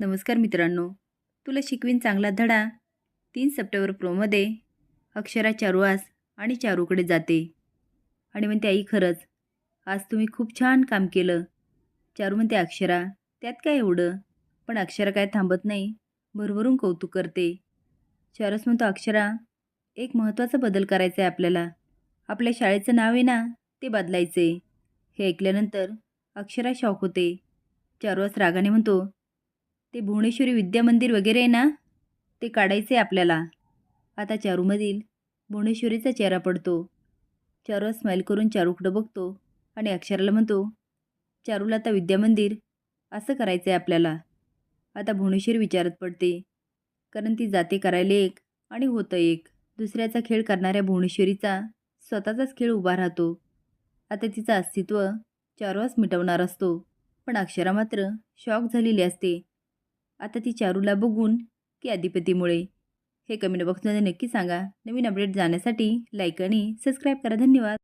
नमस्कार मित्रांनो तुला शिकवीन चांगला धडा. तीन सप्टेंबर प्रोमध्ये अक्षरा चारुआस आणि चारूकडे जाते. आणि म्हणते आई खरंच आज तुम्ही खूप छान काम केलं. चारू म्हणते अक्षरा त्यात काय एवढं? पण अक्षरा काय थांबत नाही भरभरून कौतुक करते. चारूस म्हणतो अक्षरा एक महत्त्वाचा बदल करायचा आहे आपल्याला. आपल्या शाळेचं नाव आहे ना ते बदलायचे हे ऐकल्यानंतर अक्षरा शॉक होते. चारुआस रागाने म्हणतो ते भुवनेश्वरी विद्यामंदिर वगैरे आहे ना ते काढायचे आपल्याला. आता चारूमधील भुवनेश्वरीचा चेहरा पडतो. चारू स्माईल करून चारूकडं बघतो आणि अक्षराला म्हणतो चारूला आता विद्यामंदिर असं करायचं आहे आपल्याला. आता भुवनेश्वरी विचारत पडते कारण ती जाते करायला एक आणि होतं एक. दुसऱ्याचा खेळ करणाऱ्या भुवनेश्वरीचा स्वतःचाच खेळ उभा राहतो. आता तिचं अस्तित्व चारवास मिटवणार असतो. पण अक्षरा मात्र शॉक झालेली असते. आता ती चारूला बघून की अधिपतीमुळे. हे कमेंट बॉक्समध्ये नक्की सांगा. नवीन अपडेट जाण्यासाठी लाईक आणि सबस्क्राईब करा. धन्यवाद.